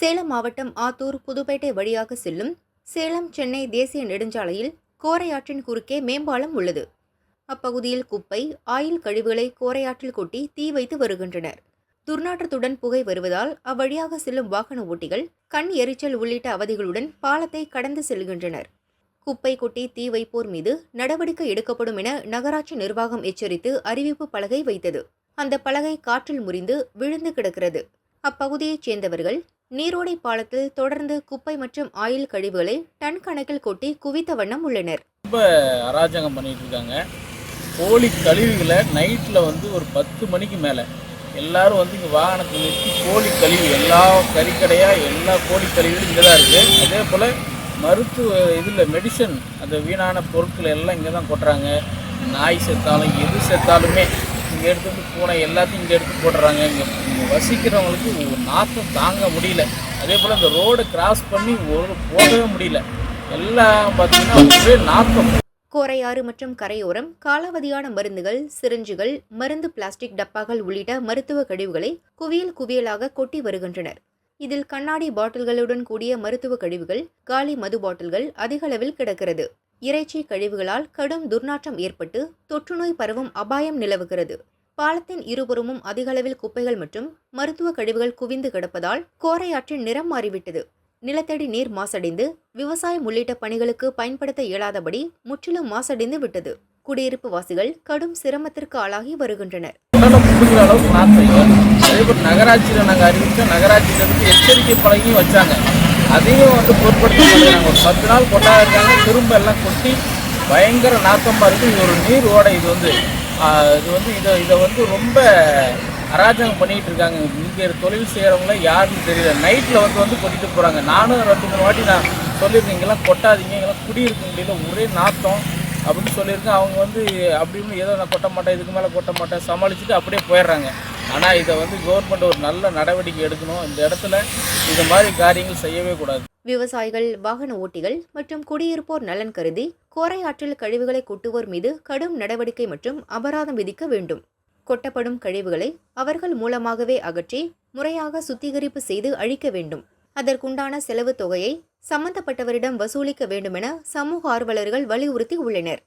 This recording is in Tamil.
சேலம் மாவட்டம் ஆத்தூர் புதுப்பேட்டை வழியாக செல்லும் சேலம் சென்னை தேசிய நெடுஞ்சாலையில் கோரையாற்றின் குறுக்கே மேம்பாலம் உள்ளது. அப்பகுதியில் குப்பை ஆயில் கழிவுகளை கோரையாற்றில் கொட்டி தீ வைத்து வருகின்றனர். துர்நாற்றத்துடன் புகை வருவதால் அவ்வழியாக செல்லும் வாகன ஓட்டிகள் கண் எரிச்சல் உள்ளிட்ட அவதிகளுடன் பாலத்தை கடந்து செல்கின்றனர். குப்பை கொட்டி தீ வைப்போர் மீது நடவடிக்கை எடுக்கப்படும் என நகராட்சி நிர்வாகம் எச்சரித்து அறிவிப்பு பலகை வைத்தது. அந்த பலகை காற்றில் முறிந்து விழுந்து கிடக்கிறது. அப்பகுதியைச் சேர்ந்தவர்கள் நீரோடை பாலத்தில் தொடர்ந்து குப்பை மற்றும் ஆயில் கழிவுகளை டன் கணக்கில் கொட்டி குவித்த வண்ணம் உள்ளனர். ரொம்ப அராஜகம் பண்ணிட்டு இருக்காங்க. கோழி கழிவுகளை நைட்டில் வந்து ஒரு பத்து மணிக்கு மேலே எல்லாரும் வந்து இங்கே வாகனத்தை நிறுத்தி கோழி கழிவு எல்லா கறிக்கடையாக எல்லா கோழி கழிவுகளும் இங்கே தான் இருக்குது அதே போல் மருத்துவ இதில் மெடிசன் அந்த வீணான பொருட்கள் எல்லாம் இங்கே தான் கொட்டுறாங்க. நாய் செத்தாலும் எது செத்தாலுமே இங்கே எடுத்து வந்து பூனை எல்லாத்தையும் இங்கே எடுத்து போட்டுறாங்க. இங்கே வசிக்கிறவங்களுக்கு ஒரு தாங்க முடியல. அதே போல் அந்த ரோடை கிராஸ் பண்ணி ஒரு போகவே முடியல. எல்லாம் பார்த்தீங்கன்னா ஒரே நாத்தம். கோரையாறு மற்றும் கரையோரம் காலாவதியான மருந்துகள் சிரிஞ்சுகள் மருந்து பிளாஸ்டிக் டப்பாக்கள் உள்ளிட்ட மருத்துவ கழிவுகளை குவியல் குவியலாக கொட்டி வருகின்றனர். இதில் கண்ணாடி பாட்டில்களுடன் கூடிய மருத்துவ கழிவுகள் காலி மது பாட்டில்கள் அதிக அளவில் கிடக்கிறது. இறைச்சி கழிவுகளால் கடும் துர்நாற்றம் ஏற்பட்டு தொற்றுநோய் பரவும் அபாயம் நிலவுகிறது. பாலத்தின் இருபுறமும் அதிகளவில் குப்பைகள் மற்றும் மருத்துவ கழிவுகள் குவிந்து கிடப்பதால் கோரையாற்றின் நிறம் மாறிவிட்டது. நிலத்தடி நீர் மாசடைந்து விவசாயம் உள்ளிட்ட பணிகளுக்கு பயன்படுத்த இயலாதபடி முற்றிலும் மாசடைந்து விட்டது. குடியிருப்பு வாசிகள் கடும் சிரமத்திற்கு ஆளாகி வருகின்றனர். நகராட்சியில் நாங்கள் அறிவித்த நகராட்சியிலிருந்து எச்சரிக்கை பழகியும் வச்சாங்க. அதையும் வந்து பொருட்படுத்த மாட்டேங்கிறாங்க ஒரு பத்து நாள் கொண்டாடுறாங்க திரும்ப எல்லாம் கொட்டி பயங்கர நாத்தமாக இருக்குது இது ஒரு நீர் ஓடை இது வந்து இது வந்து இதை இதை வந்து ரொம்ப அராஜகம் பண்ணிகிட்டு இருக்காங்க. இங்கே தொழில் செய்கிறவங்கள யாருன்னு தெரியல. நைட்டில் வந்து வந்து கொட்டிட்டு போகிறாங்க நானும் ரெண்டு மூணு வாட்டி நான் சொல்லியிருக்கேன் இங்கெல்லாம் கொட்டாதீங்க இங்கெல்லாம் குடியிருக்க முடியல ஒரே நாத்தம் அப்படின்னு சொல்லியிருக்கேன். அவங்க வந்து அப்படின்னு ஏதோ நான் கொட்ட மாட்டேன் இதுக்கு மேலே கொட்ட மாட்டேன் சமாளிச்சுட்டு அப்படியே போயிடுறாங்க. ஆனால் இதை வந்து கவர்மெண்ட் ஒரு நல்ல நடவடிக்கை எடுக்கணும். இந்த இடத்துல இது மாதிரி காரியங்கள் செய்யவே கூடாது. விவசாயிகள் வாகன ஓட்டிகள் மற்றும் குடியிருப்போர் நலன் கருதி கோரையாற்றில் கழிவுகளை கொட்டுவோர் மீது கடும் நடவடிக்கை மற்றும் அபராதம் விதிக்க வேண்டும். கொட்டப்படும் கழிவுகளை அவர்கள் மூலமாகவே அகற்றி முறையாக சுத்திகரிப்பு செய்து அழிக்க வேண்டும். அதற்குண்டான செலவு தொகையை சம்பந்தப்பட்டவரிடம் வசூலிக்க வேண்டுமென சமூக ஆர்வலர்கள் வலியுறுத்தி உள்ளனர்.